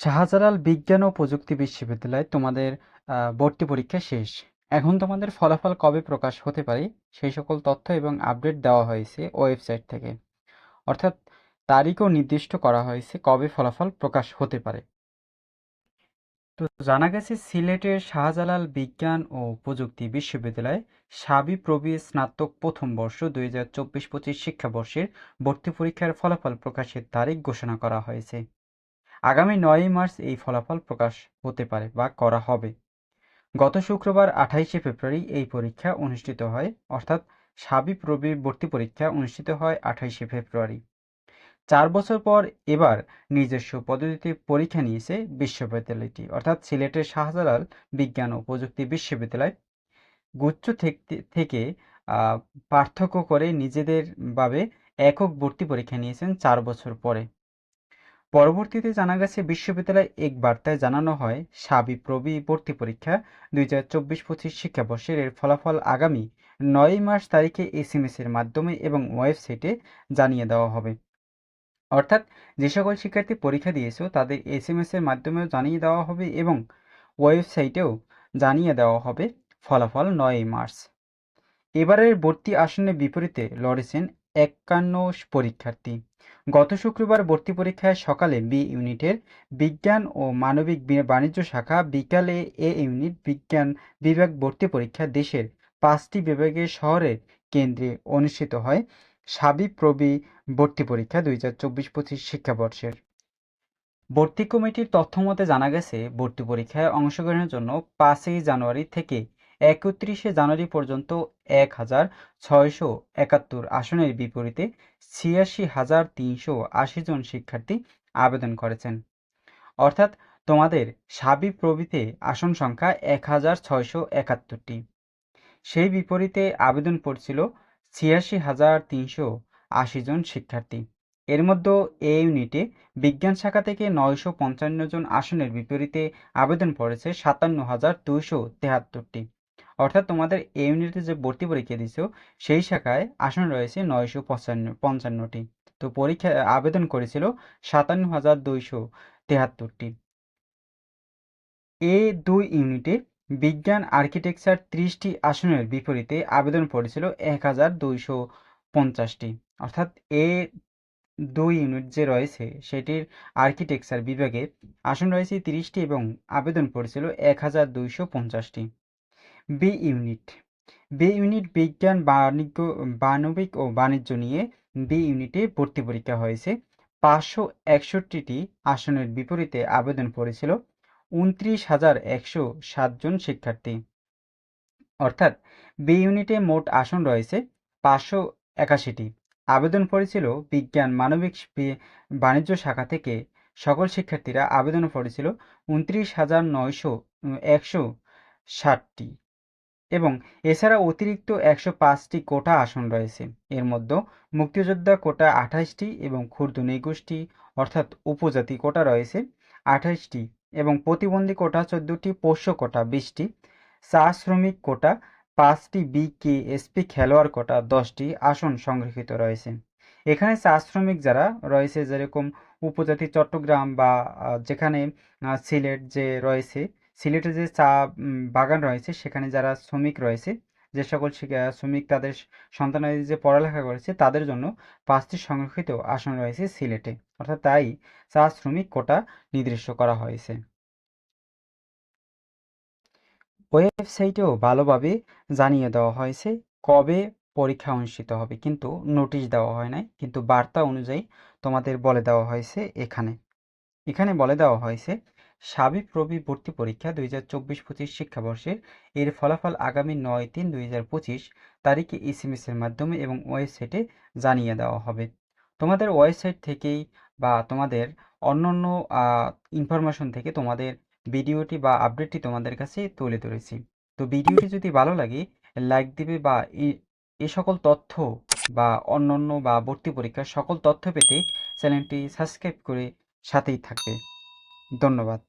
শাহজালাল বিজ্ঞান ও প্রযুক্তি বিশ্ববিদ্যালয় তোমাদের ভর্তি পরীক্ষা শেষ। এখন তোমাদের ফলাফল কবে প্রকাশ হতে পারে সেই সকল তথ্য এবং আপডেট দেওয়া হয়েছে ওয়েবসাইট থেকে। অর্থাৎ তারিখও নির্দিষ্ট করা হয়েছে কবে ফলাফল প্রকাশ হতে পারে। তো জানা গেছে সিলেটের শাহজালাল বিজ্ঞান ও প্রযুক্তি বিশ্ববিদ্যালয় সাবি প্রবি স্নাতক প্রথম বর্ষ দুই হাজার চব্বিশ পঁচিশ শিক্ষাবর্ষের ভর্তি পরীক্ষার ফলাফল প্রকাশের তারিখ ঘোষণা করা হয়েছে। আগামী নয়ই মার্চ এই ফলাফল প্রকাশ হতে পারে বা করা হবে। গত শুক্রবার আঠাইশে ফেব্রুয়ারি এই পরীক্ষা অনুষ্ঠিত হয়, অর্থাৎ সাবি প্রবির ভর্তি পরীক্ষা অনুষ্ঠিত হয় আঠাইশে ফেব্রুয়ারি। চার বছর পর এবার নিজস্ব পদ্ধতিতে পরীক্ষা নিয়েছে বিশ্ববিদ্যালয়টি, অর্থাৎ সিলেটের শাহজালাল বিজ্ঞান ও প্রযুক্তি বিশ্ববিদ্যালয়। গুচ্ছ থেকে পার্থক্য করে নিজেদের ভাবে একক ভর্তি পরীক্ষা নিয়েছেন চার বছর পরে। পরবর্তীতে জানা গেছে, বিশ্ববিদ্যালয় এক বার্তায় জানানো হয়, সাবি প্রবি ভর্তি পরীক্ষা দুই হাজার চব্বিশ পঁচিশ শিক্ষাবর্ষের এর ফলাফল আগামী নয়ই মার্চ তারিখে এসএমএস এর মাধ্যমে এবং ওয়েবসাইটে জানিয়ে দেওয়া হবে। অর্থাৎ, যে সকল শিক্ষার্থী পরীক্ষা দিয়েছ, তাদের এসএমএস এর মাধ্যমেও জানিয়ে দেওয়া হবে এবং ওয়েবসাইটেও জানিয়ে দেওয়া হবে ফলাফল নয়ই মার্চ। এবারের ভর্তি আসনের বিপরীতে লড়েছেন একান্ন পরীক্ষার্থী। গত শুক্রবার ভর্তি পরীক্ষায় সকালে বি ইউনিটের বিজ্ঞান ও মানবিক বাণিজ্য শাখা বিকালে এ ইউনিট বিজ্ঞান বিভাগ ভর্তি পরীক্ষা দেশের পাঁচটি বিভাগের শহরের কেন্দ্রে অনুষ্ঠিত হয়। সাবি প্রবি ভর্তি পরীক্ষা দুই হাজার চব্বিশ পঁচিশ শিক্ষাবর্ষের। ভর্তি কমিটির তথ্যমতে জানা গেছে, ভর্তি পরীক্ষায় অংশগ্রহণের জন্য পাঁচই জানুয়ারি থেকে একত্রিশে জানুয়ারি পর্যন্ত এক হাজার ছয়শো একাত্তর আসনের বিপরীতে ছিয়াশি হাজার তিনশো আশি জন শিক্ষার্থী আবেদন করেছেন। অর্থাৎ তোমাদের সাবি প্রবিতে আসন সংখ্যা এক হাজার ছয়শো একাত্তরটি। সেই বিপরীতে আবেদন পড়ছিল ছিয়াশি হাজার তিনশো আশি জন শিক্ষার্থী। এর মধ্যে এ ইউনিটে বিজ্ঞান শাখা থেকে নয়শো পঞ্চান্ন জন আসনের বিপরীতে আবেদন পড়েছে সাতান্ন হাজার দুইশো তেহাত্তরটি। অর্থাৎ তোমাদের এ ইউনিটে যে ভর্তি পরীক্ষা দিছো সেই শাখায় আসন রয়েছে নয়শো পঞ্চান্ন পঞ্চান্নটি। তো পরীক্ষা আবেদন করেছিল সাতান্ন হাজার দুইশো তেহাত্তরটি। এ দুই ইউনিটে বিজ্ঞান আর্কিটেকচার ত্রিশটি আসনের বিপরীতে আবেদন পড়েছিল এক হাজার দুইশো পঞ্চাশটি। অর্থাৎ এ দুই ইউনিট যে রয়েছে, সেটির আর্কিটেকচার বিভাগে আসন রয়েছে তিরিশটি এবং আবেদন পড়েছিল এক হাজার দুইশো পঞ্চাশটি। বি ইউনিট বি ইউনিট বিজ্ঞান, বাণিজ্য মানবিক ও বাণিজ্য নিয়ে বি ইউনিটে ভর্তি পরীক্ষা হয়েছে। পাঁচশো একষট্টিটি আসনের বিপরীতে আবেদন করেছিল উনত্রিশ হাজার একশো সাতজন শিক্ষার্থী। অর্থাৎ বি ইউনিটে মোট আসন রয়েছে পাঁচশো একাশিটি। আবেদন করেছিল বিজ্ঞান, মানবিক বাণিজ্য শাখা থেকে। সকল শিক্ষার্থীরা আবেদন করেছিল উনত্রিশ হাজার নয়শো একশো ষাটটি। এবং এছাড়া অতিরিক্ত একশো পাঁচটি কোটা আসন রয়েছে। এর মধ্যে মুক্তিযোদ্ধা কোটা আঠাশটি এবং ক্ষুদ্র নৃগোষ্ঠী অর্থাৎ উপজাতি কোটা রয়েছে, আঠাশটি এবং প্রতিবন্ধী কোটা চোদ্দটি, পোষ্য কোটা বিশটি চা শ্রমিক কোটা পাঁচটি, বিকেএসপি খেলোয়াড় কোটা দশটি আসন সংরক্ষিত রয়েছে। এখানে চা শ্রমিক যারা রয়েছে, যেরকম উপজাতি চট্টগ্রাম বা যেখানে সিলেট যে রয়েছে সিলেটে যে চা বাগান রয়েছে, সেখানে যারা শ্রমিক রয়েছে, যে সকল শ্রমিক তাদের সন্তানাদি যে পড়ালেখা করেছে, তাদের জন্য পাঁচটি সংরক্ষিত আসন রয়েছে সিলেটে। অর্থাৎ তাই চা শ্রমিক কোটা নির্দিষ্ট করা হয়েছে। ওয়েবসাইটেও ভালোভাবে জানিয়ে দেওয়া হয়েছে কবে পরীক্ষা অনুষ্ঠিত হবে, কিন্তু নোটিশ দেওয়া হয় নাই, কিন্তু বার্তা অনুযায়ী তোমাদের বলে দেওয়া হয়েছে এখানে। এখানে বলে দেওয়া হয়েছে সাবিক রবি ভর্তি পরীক্ষা দুই হাজার চব্বিশ পঁচিশ শিক্ষাবর্ষের এর ফলাফল আগামী নয় তিন দুই হাজার পঁচিশ তারিখে এসএমএস এর মাধ্যমে এবং ওয়েবসাইটে জানিয়ে দেওয়া হবে। তোমাদের ওয়েবসাইট থেকেই বা তোমাদের অন্যান্য ইনফরমেশন থেকে তোমাদের ভিডিওটি বা আপডেটটি তোমাদের কাছে তুলে ধরেছি। তো ভিডিওটি যদি ভালো লাগে লাইক দিবে বা এ সকল তথ্য বা অন্যান্য বা ভর্তি পরীক্ষার সকল তথ্য পেতে চ্যানেলটি সাবস্ক্রাইব করে সাথেই থাকবে। ধন্যবাদ।